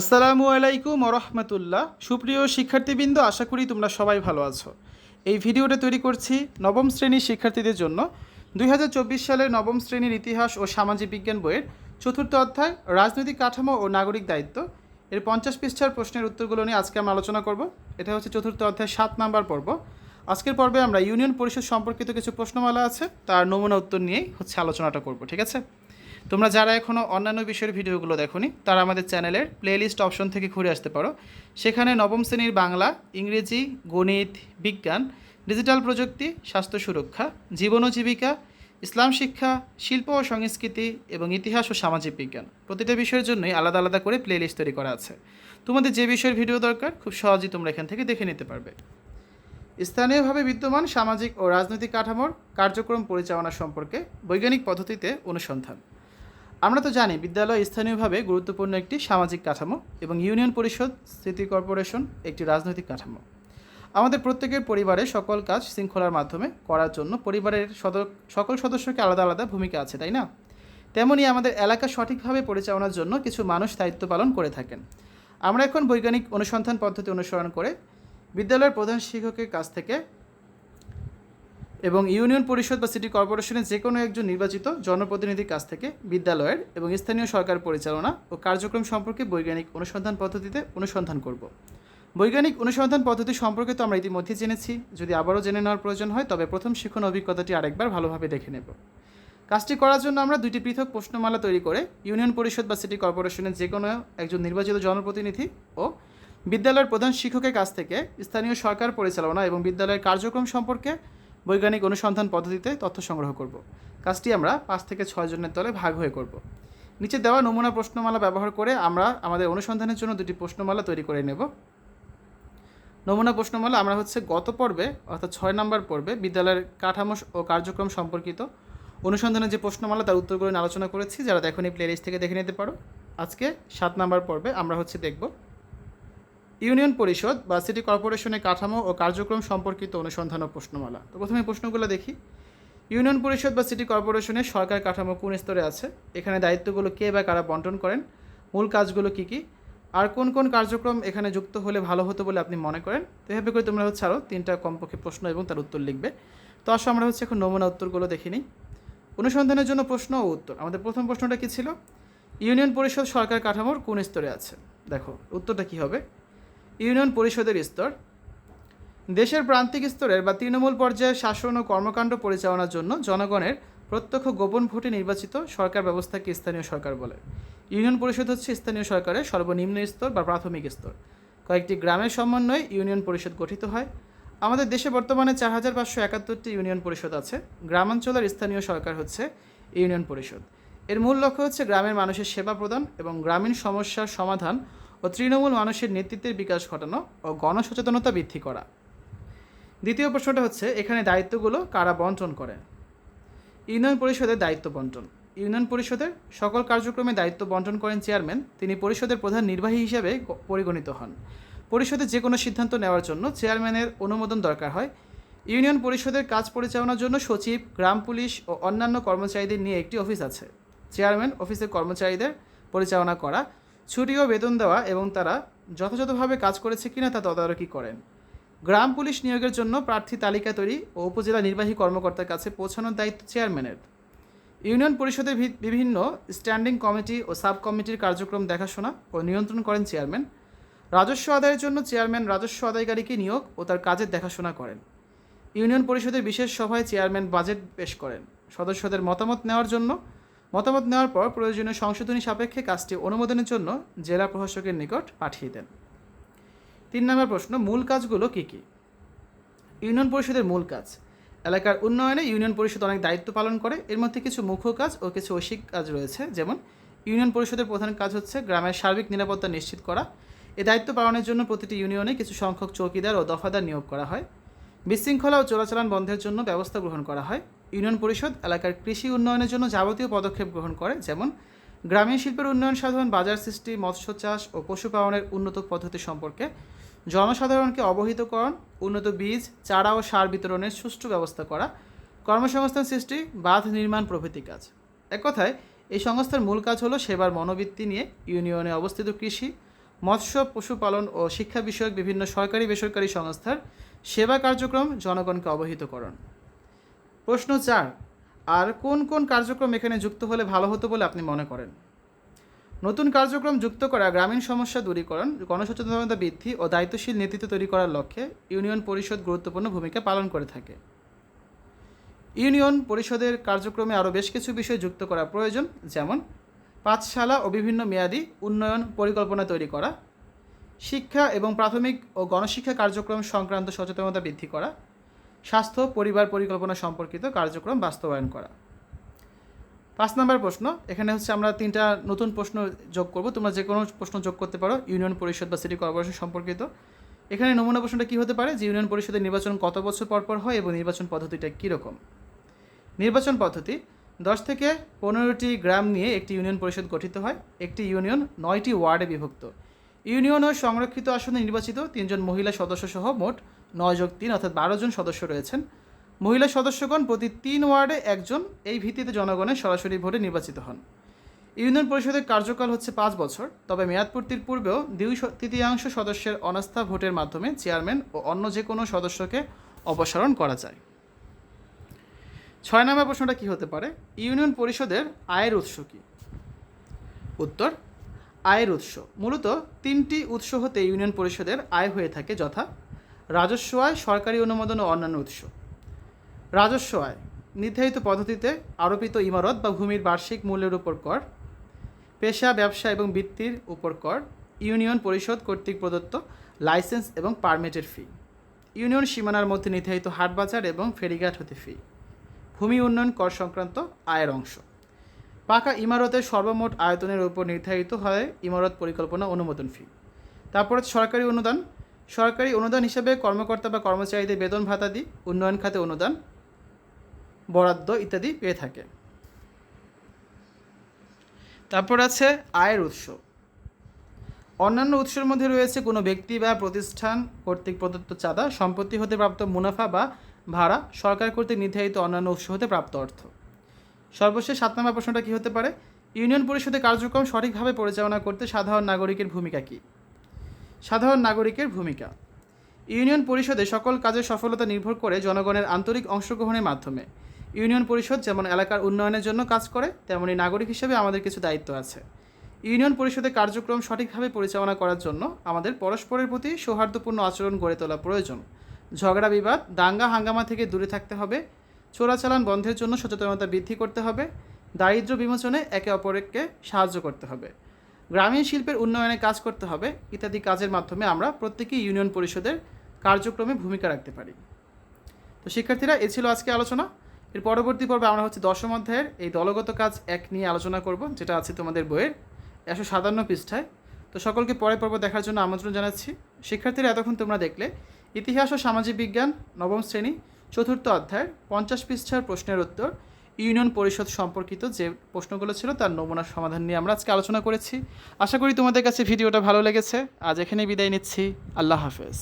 আসসালামু আলাইকুম রহমতুল্লাহ। সুপ্রিয় শিক্ষার্থীবৃন্দ, আশা করি তোমরা সবাই ভালো আছো। এই ভিডিওটা তৈরি করছি নবম শ্রেণির শিক্ষার্থীদের জন্য। দুই হাজার চব্বিশ সালের নবম শ্রেণির ইতিহাস ও সামাজিক বিজ্ঞান বইয়ের চতুর্থ অধ্যায়, রাজনৈতিক কাঠামো ও নাগরিক দায়িত্ব। এর পঞ্চাশ পৃষ্ঠার প্রশ্নের উত্তরগুলো নিয়ে আজকে আমরা আলোচনা করব। এটা হচ্ছে চতুর্থ অধ্যায়, সাত নাম্বার পর্ব। আজকের পর্বে আমরা ইউনিয়ন পরিষদ সম্পর্কিত কিছু প্রশ্নমালা আছে, তার নমুনা উত্তর নিয়েই হচ্ছে আলোচনাটা করব, ঠিক আছে? তোমরা যারা এখনও অন্যান্য বিষয়ের ভিডিওগুলো দেখোনি, তারা আমাদের চ্যানেলের প্লেলিস্ট অপশন থেকে ঘুরে আসতে পারো। সেখানে নবম শ্রেণির বাংলা, ইংরেজি, গণিত, বিজ্ঞান ডিজিটাল প্রযুক্তি, স্বাস্থ্য সুরক্ষা, জীবন ও জীবিকা, ইসলাম শিক্ষা, শিল্প ও সংস্কৃতি এবং ইতিহাস ও সামাজিক বিজ্ঞান। প্রতিটা বিষয়ের জন্যই আলাদা আলাদা করে প্লেলিস্ট তৈরি করা আছে। তোমাদের যে বিষয়ের ভিডিও দরকার, খুব সহজেই তোমরা এখান থেকে দেখে নিতে পারবে। স্থানীয়ভাবে বিদ্যমান সামাজিক ও রাজনৈতিক কাঠামোর কার্যক্রম পরিচালনা সম্পর্কে বৈজ্ঞানিক পদ্ধতিতে অনুসন্ধান। আমরা তো জানি বিদ্যালয় স্থানীয়ভাবে গুরুত্বপূর্ণ একটি সামাজিক কাঠামো এবং ইউনিয়ন পরিষদ, সিটি কর্পোরেশন একটি রাজনৈতিক কাঠামো। আমাদের প্রত্যেকের পরিবারে সকল কাজ শৃঙ্খলার মাধ্যমে করার জন্য পরিবারের সকল সদস্যকে আলাদা আলাদা ভূমিকা আছে, তাই না? তেমনই আমাদের এলাকা সঠিকভাবে পরিচালনার জন্য কিছু মানুষ দায়িত্ব পালন করে থাকেন। আমরা এখন বৈজ্ঞানিক অনুসন্ধান পদ্ধতি অনুসরণ করে বিদ্যালয়ের প্রধান শিক্ষকের কাছ থেকে এবং ইউনিয়ন পরিষদ বা সিটি কর্পোরেশনের যে কোনো একজন নির্বাচিত জনপ্রতিনিধির কাছ থেকে বিদ্যালয়ের এবং স্থানীয় সরকার পরিচালনা ও কার্যক্রম সম্পর্কে বৈজ্ঞানিক অনুসন্ধান পদ্ধতিতে অনুসন্ধান করব। বৈজ্ঞানিক অনুসন্ধান পদ্ধতি সম্পর্কে তো আমরা ইতিমধ্যে জেনেছি। যদি আবারও জেনে নেওয়ার প্রয়োজন হয়, তবে প্রথম শিক্ষণ অভিজ্ঞতাটি আরেকবার ভালোভাবে দেখে নেব। কাজটি করার জন্য আমরা দুইটি পৃথক প্রশ্নমালা তৈরি করে ইউনিয়ন পরিষদ বা সিটি কর্পোরেশনের যে কোনো একজন নির্বাচিত জনপ্রতিনিধি ও বিদ্যালয়ের প্রধান শিক্ষকের কাছ থেকে স্থানীয় সরকার পরিচালনা এবং বিদ্যালয়ের কার্যক্রম সম্পর্কে বৈজ্ঞানিক অনুসন্ধান পদ্ধতিতে তথ্য সংগ্রহ করব। কাজটি আমরা পাঁচ থেকে ছয় জনের দলে ভাগ হয়ে করব। নিচে দেওয়া নমুনা প্রশ্নমালা ব্যবহার করে আমরা আমাদের অনুসন্ধানের জন্য দুটি প্রশ্নমালা তৈরি করে নেব। নমুনা প্রশ্নমালা আমরা হচ্ছে গত পর্বে, অর্থাৎ ছয় নম্বর পর্বে বিদ্যালয়ের কাঠামো ও কার্যক্রম সম্পর্কিত অনুসন্ধানের যে প্রশ্নমালা তার উত্তরগুলো আলোচনা করেছি। যারা দেখুন এই প্লেলিস্ট থেকে দেখে নিতে পারো। আজকে সাত নম্বর পর্বে আমরা হচ্ছে দেখব ইউনিয়ন পরিষদ বা সিটি কর্পোরেশনের কাঠামো ও কার্যক্রম সম্পর্কিত অনুসন্ধান ও প্রশ্নমালা। তো প্রথমে প্রশ্নগুলো দেখি। ইউনিয়ন পরিষদ বা সিটি কর্পোরেশনের সরকার কাঠামো কোন স্তরে আছে? এখানে দায়িত্বগুলো কে বা কারা বন্টন করেন? মূল কাজগুলো কী কী? আর কোন কোন কার্যক্রম এখানে যুক্ত হলে ভালো হতো বলে আপনি মনে করেন? তো এভাবে করে তোমরা হচ্ছে আরও তিনটা কমপক্ষে প্রশ্ন এবং তার উত্তর লিখবে। তো আসলে আমরা হচ্ছে এখন নমুনা উত্তরগুলো দেখে নিই। অনুসন্ধানের জন্য প্রশ্ন ও উত্তর। আমাদের প্রথম প্রশ্নটা কী ছিল? ইউনিয়ন পরিষদ সরকার কাঠামোর কোন স্তরে আছে? দেখো, উত্তরটা কী হবে? ইউনিয়ন পরিষদের স্তর। দেশের প্রান্তিক স্তরের বা তৃণমূল পর্যায়ের শাসন ও কর্মকাণ্ড পরিচালনার জন্য জনগণের প্রত্যক্ষ গোপন ভোটে নির্বাচিত সরকার ব্যবস্থাকে স্থানীয় সরকার বলে। ইউনিয়ন পরিষদ হচ্ছে স্থানীয় সরকারের সর্বনিম্ন স্তর বা প্রাথমিক স্তর। কয়েকটি গ্রামের সমন্বয়ে ইউনিয়ন পরিষদ গঠিত হয়। আমাদের দেশে বর্তমানে চার হাজার পাঁচশো একাত্তরটি ইউনিয়ন পরিষদ আছে। গ্রামাঞ্চলের স্থানীয় সরকার হচ্ছে ইউনিয়ন পরিষদ। এর মূল লক্ষ্য হচ্ছে গ্রামের মানুষের সেবা প্রদান এবং গ্রামীণ সমস্যার সমাধান ও তৃণমূল মানুষের নেতৃত্বের বিকাশ ঘটানো ও গণসচেতনতা বৃদ্ধি করা। দ্বিতীয় প্রশ্নটা হচ্ছে, এখানে দায়িত্বগুলো কারা বন্টন করেন ইউনিয়ন পরিষদের দায়িত্ব বন্টন। ইউনিয়ন পরিষদের সকল কার্যক্রমে দায়িত্ব বন্টন করেন চেয়ারম্যান। তিনি পরিষদের প্রধান নির্বাহী হিসেবে পরিগণিত হন। পরিষদের যে কোনো সিদ্ধান্ত নেওয়ার জন্য চেয়ারম্যানের অনুমোদন দরকার হয়। ইউনিয়ন পরিষদের কাজ পরিচালনার জন্য সচিব, গ্রাম পুলিশ ও অন্যান্য কর্মচারীদের নিয়ে একটি অফিস আছে। চেয়ারম্যান অফিসের কর্মচারীদের পরিচালনা করা ছুটি ও বেতন দেওয়া এবং তারা যথাযথভাবে কাজ করেছে কিনা তা তদারকি করেন। গ্রাম পুলিশ নিয়োগের জন্য প্রার্থী তালিকা তৈরি ও উপজেলা নির্বাহী কর্মকর্তার কাছে পৌঁছানোর দায়িত্ব চেয়ারম্যানের। ইউনিয়ন পরিষদের বিভিন্ন স্ট্যান্ডিং কমিটি ও সাব কমিটির কার্যক্রম দেখাশোনা ও নিয়ন্ত্রণ করেন চেয়ারম্যান। রাজস্ব আদায়ের জন্য চেয়ারম্যান রাজস্ব আদায়কারীকে নিয়োগ ও তার কাজের দেখাশোনা করেন। ইউনিয়ন পরিষদের বিশেষ সভায় চেয়ারম্যান বাজেট পেশ করেন। সদস্যদের মতামত নেওয়ার জন্য মতামত নেওয়ার পর প্রয়োজনীয় সংশোধনী সাপেক্ষে কাজটি অনুমোদনের জন্য জেলা প্রশাসকের নিকট পাঠিয়ে দেন। তিন নম্বর প্রশ্ন, মূল কাজগুলো কী কী? ইউনিয়ন পরিষদের মূল কাজ। এলাকার উন্নয়নে ইউনিয়ন পরিষদ অনেক দায়িত্ব পালন করে। এর মধ্যে কিছু মুখ্য কাজ ও কিছু ঐশিক কাজ রয়েছে। যেমন, ইউনিয়ন পরিষদের প্রধান কাজ হচ্ছে গ্রামের সার্বিক নিরাপত্তা নিশ্চিত করা। এ দায়িত্ব পালনের জন্য প্রতিটি ইউনিয়নে কিছু সংখ্যক চৌকিদার ও দফাদার নিয়োগ করা হয়। বিশৃঙ্খলা ও চোরাচালান বন্ধের জন্য ব্যবস্থা গ্রহণ করা হয়। ইউনিয়ন পরিষদ এলাকার কৃষি উন্নয়নের জন্য যাবতীয় পদক্ষেপ গ্রহণ করে, যেমন গ্রামীণ শিল্পের উন্নয়ন সাধন, বাজার সৃষ্টি, মৎস্য চাষ ও পশুপালনের উন্নত পদ্ধতি সম্পর্কে, জনসাধারণকে অবহিতকরণ, উন্নত বীজ, চারা ও সার বিতরণের সুষ্ঠু ব্যবস্থা করা, কর্মসংস্থান সৃষ্টি, বাঁধ নির্মাণ প্রভৃতি কাজ। এক কথায়, এই সংস্থার মূল কাজ হলো সেবার মনোবৃত্তি নিয়ে ইউনিয়নে অবস্থিত কৃষি, মৎস্য, পশুপালন ও শিক্ষা বিষয়ক বিভিন্ন সরকারি বেসরকারি সংস্থার সেবা কার্যক্রম জনগণকে অবহিতকরণ। প্রশ্ন চার, আর কোন কোন কার্যক্রম এখানে যুক্ত হলে ভালো হতো বলে আপনি মনে করেন? নতুন কার্যক্রম যুক্ত করা গ্রামীণ সমস্যা দূরীকরণ, গণসচেতনতা বৃদ্ধি ও দায়িত্বশীল নেতৃত্ব তৈরি করার লক্ষ্যে ইউনিয়ন পরিষদ গুরুত্বপূর্ণ ভূমিকা পালন করে থাকে। ইউনিয়ন পরিষদের কার্যক্রমে আরও বেশ কিছু বিষয় যুক্ত করা প্রয়োজন, যেমন পাঠশালা ও বিভিন্ন মেয়াদী উন্নয়ন পরিকল্পনা তৈরি করা, শিক্ষা এবং প্রাথমিক ও গণশিক্ষা কার্যক্রম সংক্রান্ত সচেতনতা বৃদ্ধি করা স্বাস্থ্য, পরিবার পরিকল্পনা সম্পর্কিত কার্যক্রম বাস্তবায়ন করা। পাঁচ নম্বর প্রশ্ন, এখানে হচ্ছে আমরা তিনটা নতুন প্রশ্ন যোগ করব। তোমরা যে কোনো প্রশ্ন যোগ করতে পারো, ইউনিয়ন পরিষদ বা সিটি কর্পোরেশন সম্পর্কিত। এখানে নমুনা প্রশ্নটা কী হতে পারে? যে ইউনিয়ন পরিষদের নির্বাচন কত বছর পর পর হয় এবং নির্বাচন পদ্ধতিটা কীরকম? নির্বাচন পদ্ধতি, দশ থেকে পনেরোটি গ্রাম নিয়ে একটি ইউনিয়ন পরিষদ গঠিত হয়। একটি ইউনিয়ন নয়টি ওয়ার্ডে বিভক্ত। ইউনিয়ন ও সংরক্ষিত আসনে নির্বাচিত তিনজন মহিলা সদস্য সহ মোট নয় যোগ তিন অর্থাৎ বারো জন সদস্য রয়েছেন। মহিলা সদস্যগণ প্রতি তিন ওয়ার্ডে একজন, এই ভিত্তিতে জনগণের সরাসরি ভোটে নির্বাচিত হন। ইউনিয়ন পরিষদের কার্যকাল হচ্ছে পাঁচ বছর, তবে মেয়াদ পূর্তির পূর্বেও দুই তৃতীয়াংশ সদস্যের অনাস্থা ভোটের মাধ্যমে চেয়ারম্যান ও অন্য যে কোনো সদস্যকে অপসারণ করা যায়। ছয় নম্বর প্রশ্নটা কী হতে পারে? ইউনিয়ন পরিষদের আয়ের উৎস কী? উত্তর, আয়ের উৎস। মূলত তিনটি উৎস হতে ইউনিয়ন পরিষদের আয় হয়ে থাকে, যথা রাজস্ব আয় সরকারি অনুমোদন ও অন্যান্য উৎস। রাজস্ব আয় নির্ধারিত পদ্ধতিতে আরোপিত ইমারত বা ভূমির বার্ষিক মূল্যের উপর কর, পেশা, ব্যবসা এবং বৃত্তির উপর কর, ইউনিয়ন পরিষদ কর্তৃক প্রদত্ত লাইসেন্স এবং পারমিটের ফি। ইউনিয়ন সীমানার মধ্যে নির্ধারিত হাটবাজার এবং ফেরিঘাট হতে ফি। ভূমি উন্নয়ন কর সংক্রান্ত আয়ের অংশ। পাকা ইমারতের সর্বমোট আয়তনের উপর নির্ধারিত হয় ইমারত পরিকল্পনা অনুমোদন ফি। তারপর সরকারি অনুদান সরকারি অনুদান হিসেবে কর্মকর্তা বা কর্মচারীদের বেতন ভাতাদি উন্নয়ন খাতে অনুদান, বরাদ্দ ইত্যাদি পেয়ে থাকে। তারপর আছে আয়ের উৎস। অন্যান্য উৎসের মধ্যে রয়েছে কোনো ব্যক্তি বা প্রতিষ্ঠান কর্তৃক প্রদত্ত চাঁদা, সম্পত্তি হতে প্রাপ্ত মুনাফা বা ভাড়া, সরকার কর্তৃক নির্ধারিত অন্যান্য উৎস হতে প্রাপ্ত অর্থ। সর্বশেষ সাত নম্বর প্রশ্নটা কী হতে পারে? ইউনিয়ন পরিষদের কার্যক্রম সঠিকভাবে পরিচালনা করতে সাধারণ নাগরিকের ভূমিকা কী? সাধারণ নাগরিকের ভূমিকা। ইউনিয়ন পরিষদে সকল কাজের সফলতা নির্ভর করে জনগণের আন্তরিক অংশগ্রহণের মাধ্যমে। ইউনিয়ন পরিষদ যেমন এলাকার উন্নয়নের জন্য কাজ করে, তেমনি নাগরিক হিসেবে আমাদের কিছু দায়িত্ব আছে। ইউনিয়ন পরিষদের কার্যক্রম সঠিকভাবে পরিচালনা করার জন্য আমাদের পরস্পরের প্রতি সৌহার্দ্যপূর্ণ আচরণ গড়ে তোলা প্রয়োজন। ঝগড়া বিবাদ, দাঙ্গা হাঙ্গামা থেকে দূরে থাকতে হবে। চোরাচালান বন্ধের জন্য সচেতনতা বৃদ্ধি করতে হবে। দারিদ্র্য বিমোচনে একে অপরকে সাহায্য করতে হবে। গ্রামীণ শিল্পের উন্নয়নে কাজ করতে হবে, ইত্যাদি কাজের মাধ্যমে আমরা প্রত্যেকেই ইউনিয়ন পরিষদের কার্যক্রমে ভূমিকা রাখতে পারি। তো শিক্ষার্থীরা, এ ছিল আজকে আলোচনা। এর পরবর্তী পর্বে আমরা হচ্ছে দশম অধ্যায়ের এই দলগত কাজ এক নিয়ে আলোচনা করব, যেটা আছে তোমাদের বইয়ের একশো সাতান্ন পৃষ্ঠায়। তো সকলকে পরে পর্ব দেখার জন্য আমন্ত্রণ জানাচ্ছি। শিক্ষার্থীরা, এতক্ষণ তোমরা দেখলে, ইতিহাস ও সামাজিক বিজ্ঞান নবম শ্রেণি চতুর্থ অধ্যায়ের পঞ্চাশ পৃষ্ঠার প্রশ্নের উত্তর ইউনিয়ন পরিষদ সম্পর্কিত যে প্রশ্নগুলো ছিল তার নমুনার সমাধান নিয়ে আমরা আজকে আলোচনা করেছি। আশা করি তোমাদের কাছে ভিডিওটা ভালো লেগেছে। আজ এখানেই বিদায় নিচ্ছি। আল্লাহ হাফেজ।